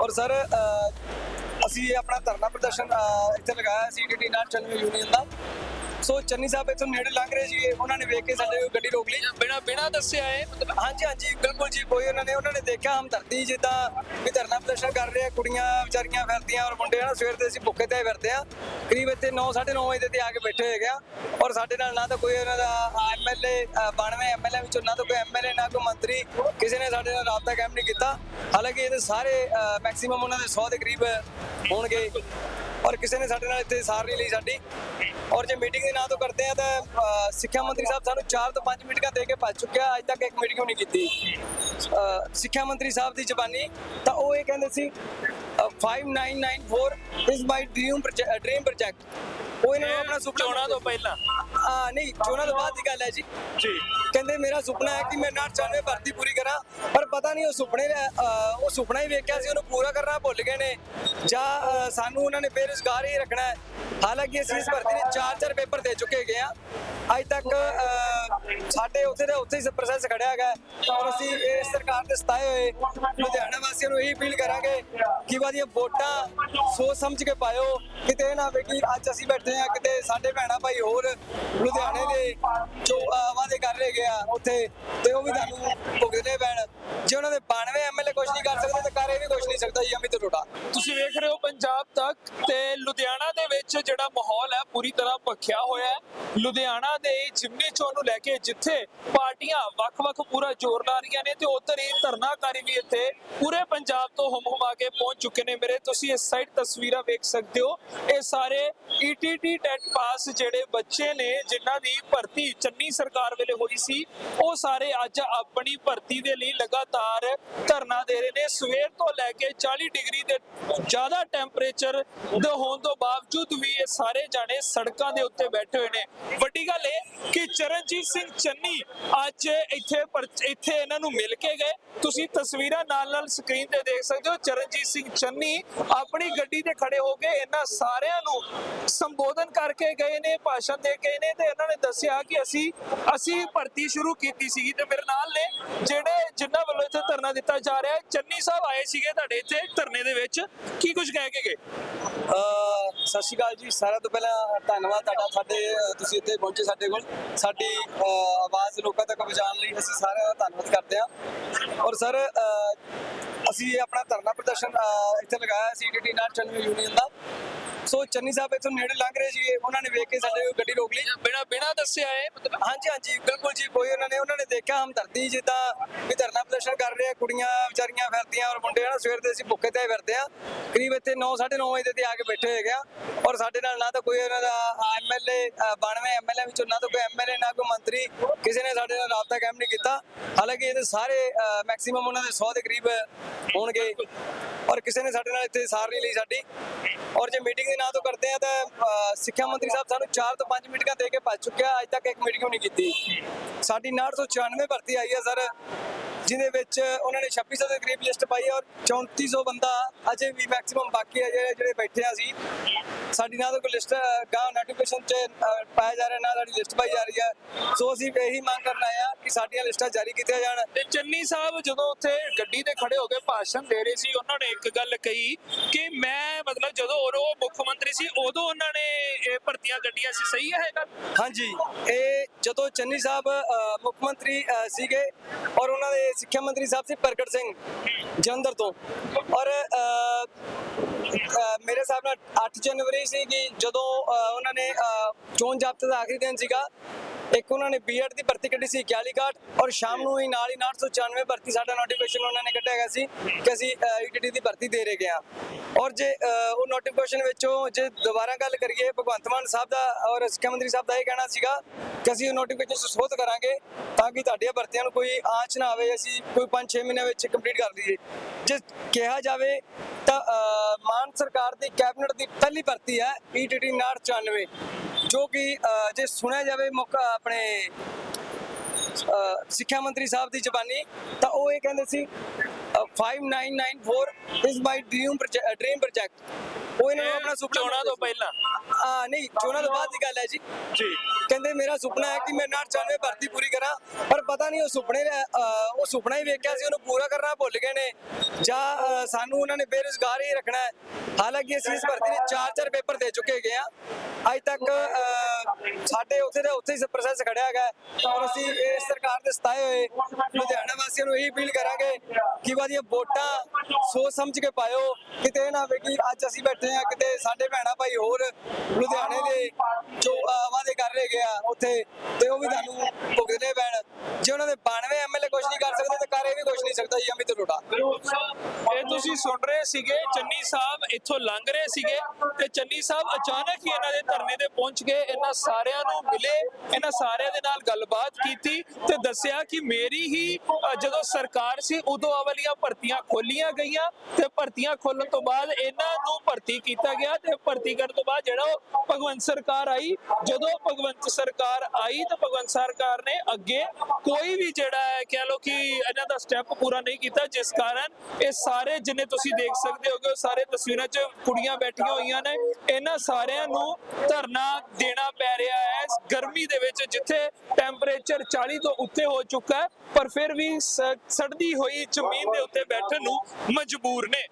ਔਰ ਸਰ ਅਸੀਂ ਆਪਣਾ ਧਰਨਾ ਪ੍ਰਦਰਸ਼ਨ ਇੱਥੇ ਲਗਾਇਆ ਸੀ ਡੀਟੀ ਨਾਲ ਚੰਨੀ ਯੂਨੀਅਨ ਦਾ। ਸੋ ਚੰਨੀ ਸਾਹਿਬ ਇੱਥੋਂ ਨੇੜੇ ਲੰਘ ਰਹੇ ਸੀ ਉਹਨਾਂ ਨੇ ਵੇਖ ਕੇ ਸਾਡੇ ਗੱਡੀ ਰੋਕ ਲਈ। ਬਿਨਾ ਬਿਨਾ ਦੱਸਿਆ ਹੈ ਮਤਲਬ? ਹਾਂਜੀ ਹਾਂਜੀ ਬਿਲਕੁਲ ਜੀ ਕੋਈ ਉਹਨਾਂ ਨੇ ਉਹਨਾਂ ਨੇ ਦੇਖਿਆ ਹਮ ਧਰਤੀ ਜਿੱਦਾਂ ਵੀ ਧਰਨਾ ਪ੍ਰਦਰਸ਼ਨ ਕਰ ਰਹੇ ਆ ਕੁੜੀਆਂ ਵਿਚਾਰੀਆਂ ਫਿਰਦੀਆਂ ਔਰ ਮੁੰਡੇ ਨਾ ਸਵੇਰ ਦੇ ਅਸੀਂ ਭੁੱਖੇ ਤੇ ਫਿਰਦੇ ਆ। ਕਰੀਬ ਇੱਥੇ 9 9:30 ਵਜੇ ਤੇ ਆ ਕੇ ਬੈਠੇ ਹੋਏ ਗਿਆ ਔਰ ਸਾਡੇ ਨਾਲ ਨਾ ਤਾਂ ਕੋਈ ਉਹਨਾਂ ਦਾ ਐਮਐਲਏ 92 ਐਮਐਲਏ ਵਿੱਚੋਂ ਨਾ ਤਾਂ ਕੋਈ ਐਮਐਲਏ ਨਾ ਕੋਈ ਮੰਤਰੀ ਕਿਸੇ ਨੇ ਸਾਡੇ ਨਾਲ ਰਾਬਤਾ ਕਾਇਮ ਨਹੀਂ ਕੀਤਾ। ਹਾਲਾਂਕਿ ਇਹਦੇ ਸਾਰੇ ਮੈਕਸਿਮਮ ਉਹਨਾਂ ਦੇ 100 ਦੇ ਕਰੀਬ ਹੋਣਗੇ। ਔਰ ਕਿਸੇ ਨੇ ਸਾਡੇ ਨਾਲ ਇੱਥੇ ਸਾਰ ਨਹੀਂ ਲਈ ਸਾਡੀ। ਔਰ ਜੇ ਮੀਟਿੰਗ ਦੇ ਨਾਂ ਤੋਂ ਕਰਦੇ ਆ ਤਾਂ ਸਿੱਖਿਆ ਮੰਤਰੀ ਸਾਹਿਬ ਸਾਨੂੰ 4 ਤੋਂ 5 ਮੀਟਿੰਗਾਂ ਦੇ ਕੇ ਭੱਜ ਚੁੱਕਿਆ ਅੱਜ ਤੱਕ ਇੱਕ ਮੀਟਿੰਗ ਨਹੀਂ ਕੀਤੀ। ਸਿੱਖਿਆ ਮੰਤਰੀ ਸਾਹਿਬ ਦੀ ਜ਼ਬਾਨੀ ਤਾਂ ਉਹ ਇਹ ਕਹਿੰਦੇ ਸੀ ਅ, 5994 is my dream dream project ਉਹ ਇਹਨਾਂ ਨੂੰ ਆਪਣਾ ਸੁਪਨਾ ਚੋਣਾਂ ਤੋਂ ਪਹਿਲਾਂ। ਆ ਨਹੀਂ ਚੋਣਾਂ ਤੋਂ ਬਾਅਦ ਦੀ ਗੱਲ ਹੈ ਜੀ। ਜੀ। ਕਹਿੰਦੇ ਮੇਰਾ ਸੁਪਨਾ ਹੈ ਕਿ ਮੈਂ 99 ਭਰਤੀ ਪੂਰੀ ਕਰਾਂ, ਪਰ ਪਤਾ ਨਹੀਂ ਉਹ ਸੁਪਨੇ ਉਹ ਸੁਪਨਾ ਹੀ ਵੇਖਿਆ ਸੀ, ਉਹਨੂੰ ਪੂਰਾ ਕਰਨਾ ਭੁੱਲ ਗਏ ਨੇ। ਜਾਂ ਸਾਨੂੰ ਉਹਨਾਂ ਨੇ ਬੇਰੁਜ਼ਗਾਰ ਹੀ ਰੱਖਣਾ ਹੈ। ਹਾਲਾਂਕਿ ਅਸੀਂ ਇਸ ਭਰਤੀ ਦੇ ਚਾਰ ਚਾਰ ਪੇਪਰ ਦੇ ਚੁੱਕੇ ਗਏ ਆ ਅੱਜ ਤੱਕ ਸਾਡੇ ਉੱਥੇ ਦਾ ਉੱਥੇ ਹੀ ਪ੍ਰੋਸੈਸ ਖੜਿਆ ਹੈਗਾ। ਔਰ ਅਸੀਂ ਇਹ ਸਰਕਾਰ ਦੇ ਸਤਾਏ ਹੋਏ ਲੁਧਿਆਣਾ ਵਾਸੀਆਂ ਨੂੰ ਇਹੀ ਅਪੀਲ ਕਰਾਂਗੇ ਕਿ ਵਾਦੀਆਂ ਵੋਟਾਂ ਸੋਚ ਸਮਝ ਕੇ ਪਾਇਓ। ਕਿਤੇ ਨਾ ਹੋਵੇ ਕਿ ਅੱਜ ਅਸੀਂ ਬੈਠੇ ਆ ਕਿਤੇ ਸਾਡੇ ਭੈਣਾ ਭਾਈ ਹੋਰ ਲੁਧਿਆਣੇ ਦੇ ਜੋ ਅਹ, ਵਾਅਦੇ ਉੱਥੇ ਤੇ ਉਹ ਵੀ ਤੁਹਾਨੂੰ ਭੁਗਤਣੇ ਪੈਣ। ਜੇ ਉਹਨਾਂ ਦੇ 92 ਐਮਐਲਏ ਕੁਝ ਨਹੀਂ ਕਰ ਸਕਦੇ ਤਾਂ ਕਰ ਇਹ ਵੀ ਕੁਝ ਨਹੀਂ ਸਕਦਾ ਜੀ ਅਮਿਤ ਅਰੋੜਾ। ਤੁਸੀਂ ਵੇਖ ਰਹੇ ਹੋ ਪੰਜਾਬ ਤੱਕ ਤੇ ਲੁਧਿਆਣਾ ਦੇ ਵਿੱਚ ਜਿਹੜਾ ਮਾਹੌਲ ਹੈ ਪੂਰੀ ਤਰ੍ਹਾਂ ਭਖਿਆ ਹੋਇਆ ਹੈ। ਲੁਧਿਆਣਾ ਦੇ ਜਿਮਨੀ ਚੋਣ ਨੂੰ ਲੈ ਕੇ ਜਿੱਥੇ ਪਾਰਟੀਆਂ ਵੱਖ-ਵੱਖ ਪੂਰਾ ਜ਼ੋਰ ਲਾ ਰਹੀਆਂ ਨੇ ਤੇ ਉਧਰ ਹੀ ਧਰਨਾਕਾਰੀ ਵੀ ਇੱਥੇ ਪੂਰੇ ਪੰਜਾਬ ਤੋਂ ਹੁਮ-ਹੁਮਾ ਕੇ ਪਹੁੰਚ ਚੁੱਕੇ ਨੇ ਮੇਰੇ। ਤੁਸੀਂ ਇਸ ਸਾਈਡ ਤਸਵੀਰਾਂ ਵੇਖ ਸਕਦੇ ਹੋ। ਇਹ ਸਾਰੇ ਈਟੀਟੀ ਟੈਟ ਪਾਸ ਜਿਹੜੇ ਬੱਚੇ ਨੇ ਜਿਨ੍ਹਾਂ ਦੀ ਭਰਤੀ ਚੰਨੀ ਸਰਕਾਰ ਵੇਲੇ ਹੋਈ ਸੀ, ਉਹ ਸਾਰੇ ਅੱਜ ਆਪਣੀ ਭਰਤੀ ਦੇ ਲਈ ਲਗਾਤਾਰ ਧਰਨਾ ਦੇ ਰਹੇ ਨੇ। ਸਵੇਰ ਤੋਂ ਲੈ ਕੇ 40 ਡਿਗਰੀ ਦੇ ਜ਼ਿਆਦਾ ਟੈਂਪ ਟੈਂਪਰੇਚਰ ਦੇ ਹੋਣ ਤੋਂ ਬਾਵਜੂਦ ਵੀ ਇਹ ਸਾਰੇ ਜਾਣੇ ਸੜਕਾਂ ਦੇ ਉੱਤੇ ਬੈਠੇ ਹੋਏ ਨੇ। ਵੱਡੀ ਗੱਲ ਇਹ ਕਿ ਚਰਨਜੀਤ ਸਿੰਘ ਚੰਨੀ ਅੱਜ ਇੱਥੇ ਇੱਥੇ ਇਹਨਾਂ ਨੂੰ ਮਿਲ ਕੇ ਗਏ। ਤੁਸੀਂ ਤਸਵੀਰਾਂ ਨਾਲ ਨਾਲ ਸਕਰੀਨ ਤੇ ਦੇਖ ਸਕਦੇ ਹੋ, ਚਰਨਜੀਤ ਸਿੰਘ ਚੰਨੀ ਆਪਣੀ ਗੱਡੀ ਤੇ ਖੜੇ ਹੋ ਕੇ ਇਹਨਾਂ ਸਾਰਿਆਂ ਨੂੰ ਸੰਬੋਧਨ ਕਰਕੇ ਗਏ ਨੇ, ਭਾਸ਼ਣ ਦੇ ਗਏ ਨੇ ਤੇ ਇਹਨਾਂ ਨੇ ਦੱਸਿਆ ਕਿ ਅਸੀਂ ਅਸੀਂ ਭਰਤੀ ਸ਼ੁਰੂ ਕੀਤੀ ਸੀਗੀ ਤੇ ਮੇਰੇ ਨਾਲ ਨੇ ਜਿਹੜੇ, ਜਿਨ੍ਹਾਂ ਵੱਲੋਂ ਇੱਥੇ ਧਰਨਾ ਦਿੱਤਾ ਜਾ ਰਿਹਾ ਹੈ। ਚੰਨੀ ਸਾਹਿਬ ਆਏ ਸੀਗੇ ਤੁਹਾਡੇ ਇੱਥੇ ਧਰਨੇ ਦੇ ਵਿੱਚ। ਕੀ ਕੁਝ ਕਹਿ ਕੇ ਗਏ ਸਤਿ ਸ਼੍ਰੀ ਅਕਾਲ ਜੀ, ਸਾਰਿਆਂ ਤੋਂ ਪਹਿਲਾਂ ਧੰਨਵਾਦ ਤੁਹਾਡਾ, ਸਾਡੇ, ਤੁਸੀਂ ਇੱਥੇ ਪਹੁੰਚੇ ਸਾਡੇ ਕੋਲ। ਸਾਡੀ ਆਵਾਜ਼ ਲੋਕਾਂ ਤੱਕ ਪਹੁੰਚਾਉਣ ਲਈ ਅਸੀਂ ਸਾਰਿਆਂ ਦਾ ਧੰਨਵਾਦ ਕਰਦੇ ਹਾਂ। ਔਰ ਸਰ ਅਸੀਂ ਆਪਣਾ ਧਰਨਾ ਪ੍ਰਦਰਸ਼ਨ ਇੱਥੇ ਲਗਾਇਆ ਸੀ ਡੀਟੀ ਨਾਲ ਚੰਨੀ ਯੂਨੀਅਨ ਦਾ। ਸੋ ਚੰਨੀ ਸਾਹਿਬ ਇੱਥੋਂ ਨੇੜੇ ਲੰਘ ਰਹੇ ਸੀਗੇ, ਉਹਨਾਂ ਨੇ ਵੇਖ ਕੇ ਸਾਡੇ ਗੱਡੀ ਰੋਕ ਲਈ। ਬਿਨਾ ਬਿਨਾ ਦੱਸਿਆ ਹੈ ਮਤਲਬ? ਹਾਂਜੀ ਹਾਂਜੀ ਬਿਲਕੁਲ ਜੀ ਕੋਈ ਉਹਨਾਂ ਨੇ ਉਹਨਾਂ ਨੇ ਦੇਖਿਆ ਹਮ ਜਿੱਦਾਂ ਵੀ ਧਰਨਾ ਪ੍ਰਦਰਸ਼ਨ ਕਰ ਰਹੇ ਆ ਕੁੜੀਆਂ ਵਿਚਾਰੀਆਂ ਫਿਰਦੀਆਂ ਔਰ ਮੁੰਡੇ ਨਾ ਸਵੇਰ ਦੇ ਅਸੀਂ ਭੁੱਖੇ ਤੇ ਫਿਰਦੇ ਆ। ਕਰੀਬ ਇੱਥੇ 9:30 ਵਜੇ ਤੇ ਆ ਕੇ ਬੈਠੇ ਹੋਏ ਗਿਆ ਔਰ ਸਾਡੇ ਨਾਲ ਨਾ ਤਾਂ ਕੋਈ ਉਹਨਾਂ ਦਾ ਐਮਐਲਏ 92 ਐਮਐਲਏ ਵਿੱਚੋਂ ਨਾ ਤਾਂ ਕੋਈ ਐਮਐਲਏ ਨਾ ਕੋਈ ਮੰਤਰੀ ਕਿਸੇ ਨੇ ਸਾਡੇ ਨਾਲ ਰਾਬਤਾ ਕਾਇਮ ਨਹੀਂ ਕੀਤਾ। ਹਾਲਾਂਕਿ ਇਹਦੇ ਸਾਰੇ ਮੈਕਸਿਮਮ ਉਹਨਾਂ ਦੇ 100 ਦੇ ਕਰੀਬ ਹੋਣਗੇ। ਔਰ ਕਿਸੇ ਨੇ ਸਾਡੇ ਨਾਲ ਇੱਥੇ ਸਾਰ ਨਹੀਂ ਲਈ ਸਾਡੀ। ਔਰ ਜੇ ਮੀਟਿੰਗ ਦੇ ਨਾਂ ਤੋਂ ਕਰਦੇ ਆ ਤਾਂ ਅ, ਸਿੱਖਿਆ ਮੰਤਰੀ ਸਾਹਿਬ ਸਾਨੂੰ 4 ਤੋਂ 5 ਮੀਟਿੰਗਾਂ ਦੇ ਕੇ ਭੱਜ ਚੁੱਕਿਆ। ਅੱਜ ਤੱਕ ਇੱਕ ਮੀਟਿੰਗ ਵੀ ਨਹੀਂ ਕੀਤੀ। ਸਾਡੀ 994 ਭਰਤੀ ਆਈ ਹੈ, ਸਰ। ਜਿਹਦੇ ਵਿੱਚ ਉਹਨਾਂ ਨੇ 2600 ਦੇ ਕਰੀਬ ਲਿਸਟ ਪਾਈ ਔਰ 3400 ਬੰਦਾ ਅਜੇ ਵੀ ਮੈਕਸਿਮਮ ਬਾਕੀ ਹੈ ਜਿਹੜੇ ਜਿਹੜੇ ਬੈਠੇ ਆ ਸੀ। ਸਾਡੀ ਨਾ ਤਾਂ ਕੋਈ ਲਿਸਟ ਗਾ ਨੋਟੀਫਿਕੇਸ਼ਨ 'ਚ ਪਾਇਆ ਜਾ ਰਿਹਾ ਨਾ ਸਾਡੀ ਲਿਸਟ ਪਾਈ ਜਾ ਰਹੀ ਹੈ। ਸੋ ਅਸੀਂ ਇਹੀ ਮੰਗ ਕਰਨ ਆਏ ਆ ਕਿ ਸਾਡੀਆਂ ਲਿਸਟਾਂ ਜਾਰੀ ਕੀਤੀਆਂ ਜਾਣ। ਤੇ ਚੰਨੀ ਸਾਹਿਬ ਜਦੋਂ ਉੱਥੇ ਗੱਡੀ ਤੇ ਖੜੇ ਹੋ ਕੇ ਭਾਸ਼ਣ ਦੇ ਰਹੇ ਸੀ ਉਹਨਾਂ ਨੇ ਇੱਕ ਗੱਲ ਕਹੀ ਕਿ ਮੈਂ ਮਤਲਬ ਜਦੋਂ ਉਹ ਮੁੱਖ ਮੰਤਰੀ ਸੀ ਉਦੋਂ ਉਹਨਾਂ ਨੇ ਇਹ ਭਰਤੀਆਂ ਗੱਡੀਆਂ ਸੀ। ਸਹੀ ਹੈ ਇਹ ਗੱਲ? ਹਾਂਜੀ। ਇਹ ਜਦੋਂ ਚੰਨੀ ਸਾਹਿਬ ਮੁੱਖ ਮੰਤਰੀ ਸੀਗੇ ਔਰ ਉਹਨਾਂ ਦੇ ਸਿੱਖਿਆ ਮੰਤਰੀ ਸਾਹਿਬ ਸੀ ਪ੍ਰਗਟ ਸਿੰਘ ਜਲੰਧਰ ਤੋਂ। ਔਰ ਅ, ਮੇਰੇ ਹਿਸਾਬ ਨਾਲ 8 ਜਨਵਰੀ ਸੀਗੀ ਜਦੋਂ ਅ, ਉਹਨਾਂ ਨੇ ਅ, ਚੋਣ ਜ਼ਾਬਤੇ ਦਾ ਆਖਰੀ ਦਿਨ ਸੀਗਾ। ਇੱਕ ਉਹਨਾਂ ਨੇ ਬੀਐਡ ਦੀ ਭਰਤੀ ਕੱਢੀ ਸੀ 41 ਕਾਟ ਔਰ ਸ਼ਾਮ ਨੂੰ ਹੀ ਨਾਲ ਹੀ 994 ਭਰਤੀ ਸਾਡਾ ਨੋਟੀਫਿਕੇਸ਼ਨ ਉਹਨਾਂ ਨੇ ਕੱਢਿਆ ਗਿਆ ਸੀ ਕਿ ਅਸੀਂ ਈਟੀਟੀ ਦੀ ਭਰਤੀ ਦੇ ਰਹੇ ਗਏ ਹਾਂ। ਔਰ ਜੇ ਉਹ ਨੋਟੀਫਿਕੇਸ਼ਨ ਵਿੱਚੋਂ ਜੇ ਦੁਬਾਰਾ ਗੱਲ ਕਰੀਏ, ਭਗਵੰਤ ਮਾਨ ਸਾਹਿਬ ਦਾ ਔਰ ਸਿੱਖਿਆ ਮੰਤਰੀ ਸਾਹਿਬ ਦਾ ਇਹ ਕਹਿਣਾ ਸੀਗਾ ਕਿ ਅਸੀਂ ਉਹ ਨੋਟੀਫਿਕੇਸ਼ਨ ਸੋਧ ਕਰਾਂਗੇ ਤਾਂ ਕਿ ਤੁਹਾਡੀਆਂ ਭਰਤੀਆਂ ਨੂੰ ਕੋਈ ਆਂਚ ਨਾ ਆਵੇ, ਅਸੀਂ ਕੋਈ 5-6 ਮਹੀਨੇ ਵਿੱਚ ਕੰਪਲੀਟ ਕਰ ਲਈਏ ਜੇ ਕਿਹਾ ਜਾਵੇ ਤਾਂ ਮਾਨ ਸਰਕਾਰ ਦੀ ਕੈਬਨਿਟ ਦੀ ਪਹਿਲੀ ਭਰਤੀ ਹੈ E ਈਟੀਟੀ 994 ਜੋ ਕਿ ਜੇ ਸੁਣਿਆ ਜਾਵੇ ਮੁੱਖ ਆਪਣੇ ਸਿੱਖਿਆ ਮੰਤਰੀ ਸਾਹਿਬ ਦੀ ਜ਼ਬਾਨੀ ਤਾਂ ਉਹ ਇਹ ਕਹਿੰਦੇ ਸੀ ਅ, 5994 is my dream dream project ਉਹ ਇਹਨਾਂ ਨੂੰ ਆਪਣਾ ਸੁਪਨਾ ਚੋਣਾਂ ਤੋਂ ਪਹਿਲਾਂ। ਆ ਨਹੀਂ ਚੋਣਾਂ ਤੋਂ ਬਾਅਦ ਦੀ ਗੱਲ ਹੈ ਜੀ। ਜੀ। ਕਹਿੰਦੇ ਮੇਰਾ ਸੁਪਨਾ ਹੈ ਕਿ ਮੈਂ 99 ਭਰਤੀ ਪੂਰੀ ਕਰਾਂ ਪਰ ਪਤਾ ਨਹੀਂ ਉਹ ਸੁਪਨੇ ਉਹ ਸੁਪਨਾ ਹੀ ਵੇਖਿਆ ਸੀ ਉਹਨੂੰ ਪੂਰਾ ਕਰਨਾ ਭੁੱਲ ਗਏ ਨੇ। ਜਾਂ ਸਾਨੂੰ ਉਹਨਾਂ ਨੇ ਬੇਰੁਜ਼ਗਾਰ ਹੀ ਰੱਖਣਾ ਹੈ। ਹਾਲਾਂਕਿ ਅਸੀਂ ਇਸ ਭਰਤੀ ਦੇ ਚਾਰ ਚਾਰ ਪੇਪਰ ਦੇ ਚੁੱਕੇ ਹੈਗੇ ਆ। ਅੱਜ ਤੱਕ ਸਾਡੇ ਉੱਥੇ ਦਾ ਉੱਥੇ ਹੀ ਪ੍ਰੋਸੈਸ ਖੜਿਆ ਹੈਗਾ ਔਰ ਅਸੀਂ ਇਸ ਸਰਕਾਰ ਦੇ ਸਤਾਏ ਹੋਏ ਲੁਧਿਆਣਾ ਵਾਸੀਆਂ ਨੂੰ ਇਹੀ ਅਪੀਲ ਕਰਾਂਗੇ ਕਿ ਵਾਦੀਆਂ ਵੋਟਾਂ ਸੋਚ ਸਮਝ ਕੇ ਪਾਇਓ। ਕਿਤੇ ਨਾ ਹੋਵੇ ਕਿ ਅੱਜ ਅਸੀਂ ਬੈਠੇ ਆ ਕਿਤੇ ਸਾਡੇ ਭੈਣਾ ਭਾਈ ਹੋਰ ਲੁਧਿਆਣੇ ਦੇ ਜੋ ਅਹ, ਵਾਅਦੇ ਕਰ ਰਹੇ ਗਿਆ ਉੱਥੇ ਤੇ ਉਹ ਵੀ ਤੁਹਾਨੂੰ ਭੁਗਤਣੇ ਪੈਣ ਜੇ ਉਹਨਾਂ ਦੇ 92 ਐਮਐਲਏ ਕੁਝ ਨਹੀਂ ਕਰ ਸਕਦੇ ਤੇ ਕਰ ਇਹ ਵੀ ਕੁਝ ਨਹੀਂ ਸਕਦਾ ਜੀ ਅਮਿਤ ਅਰੋੜਾ ਇਹ ਤੁਸੀਂ ਸੁਣ ਰਹੇ ਸੀਗੇ ਚੰਨੀ ਸਾਹਿਬ ਇੱਥੋਂ ਲੰਘ ਰਹੇ ਸੀਗੇ ਤੇ ਚੰਨੀ ਸਾਹਿਬ ਅਚਾਨਕ ਹੀ ਇਹਨਾਂ ਦੇ ਧਰਨੇ ਤੇ ਪਹੁੰਚ ਗਏ। ਇਹਨਾਂ ਸਾਰਿਆਂ ਨੂੰ ਮਿਲੇ, ਇਹਨਾਂ ਸਾਰਿਆਂ ਦੇ ਨਾਲ ਗੱਲਬਾਤ ਕੀਤੀ ਤੇ ਦੱਸਿਆ ਕਿ ਮੇਰੀ ਹੀ ਜਦੋਂ ਸਰਕਾਰ ਸੀ, ਉਦੋਂ ਆਹ ਵਾਲੀਆਂ ਭਰਤੀਆਂ ਖੋਲੀਆਂ ਗਈਆਂ ਤੇ ਭਰਤੀਆਂ ਖੋਲਣ ਤੋਂ ਬਾਅਦ ਇਹਨਾਂ ਨੂੰ ਭਰਤੀ ਕੀਤਾ ਗਿਆ ਤੇ ਭਰਤੀ ਕਰਨ ਤੋਂ ਬਾਅਦ ਜਿਹੜਾ ਉਹ ਭਗਵੰਤ ਸਰਕਾਰ ਆਈ, ਜਦੋਂ ਭਗਵੰਤ ਸਰਕਾਰ ਆਈ ਤਾਂ ਭਗਵੰਤ ਸਰਕਾਰ ਨੇ ਅੱਗੇ ਕੋਈ ਵੀ ਜਿਹੜਾ ਹੈ, ਕਹਿ ਲੋ ਕਿ ਇਹਨਾਂ ਦਾ ਸਟੈਪ ਪੂਰਾ ਨਹੀਂ ਕੀਤਾ, ਜਿਸ ਕਾਰਨ ਇਹ ਸਾਰੇ ਜਿੰਨੇ ਤੁਸੀਂ ਦੇਖ ਸਕਦੇ ਹੋਗੇ, ਉਹ ਸਾਰੇ ਤਸਵੀਰਾਂ 'ਚ ਕੁੜੀਆਂ ਬੈਠੀਆਂ ਹੋਈਆਂ ਨੇ, ਇਹਨਾਂ ਸਾਰਿਆਂ ਨੂੰ ਧਰਨਾ ਦੇਣਾ ਪੈ ਰਿਹਾ ਹੈ। ਗਰਮੀ ਦੇ ਵਿੱਚ ਜਿੱਥੇ ਟੈਂਪਰੇਚਰ 40 ਤੋਂ ਉੱਤੇ ਹੋ ਚੁੱਕਾ ਹੈ, ਪਰ ਫਿਰ ਵੀ ਸੜਦੀ ਹੋਈ ਜ਼ਮੀਨ ਦੇ ਉੱਤੇ ਬੈਠਣ ਨੂੰ ਮਜਬੂਰ ਨੇ।